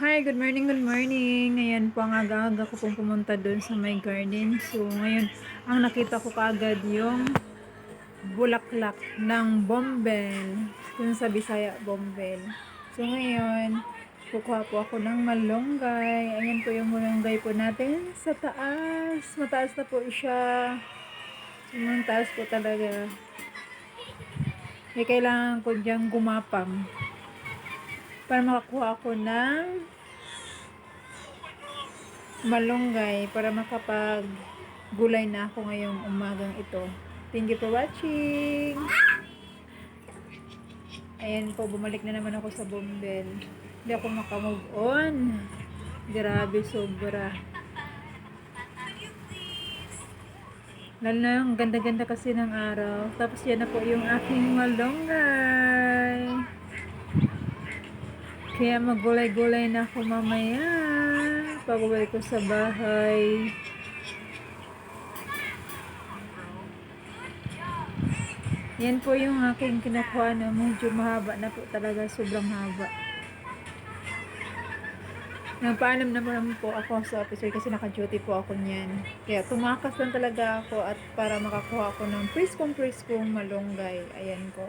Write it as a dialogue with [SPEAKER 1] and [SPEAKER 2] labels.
[SPEAKER 1] Hi, good morning, good morning. Ngayon po ang aga-aga ko pong pumunta doon sa my garden. So, ngayon, ang nakita ko kaagad yung bulaklak ng bombel. Dun sa Bisaya, bombel. So, ngayon, kukuha po ako ng malunggay. Ayan po yung malunggay po natin sa taas. Mataas na po siya. Yung taas po talaga. Eh, kailangan ko diyang gumapang para makakuha ako ng malunggay para makapag gulay na ako ngayong umagang ito. Thank you for watching! Ayan po, bumalik na naman ako sa Bombel. Hindi ako makamove on. Grabe, sobra. Lalo na yung ganda-ganda kasi ng araw. Tapos yan na po yung aking malunggay. Kaya magulay-gulay na ako mamaya. Pag-uwi ko sa bahay. Yan po yung aking kinukuha na medyo mahaba na po talaga. Sobrang haba. Nagpaalam naman po ako sa officer kasi naka-duty po ako niyan. Kaya tumakas lang talaga ako at para makakuha ako ng priskong priskong malunggay. Ayan po.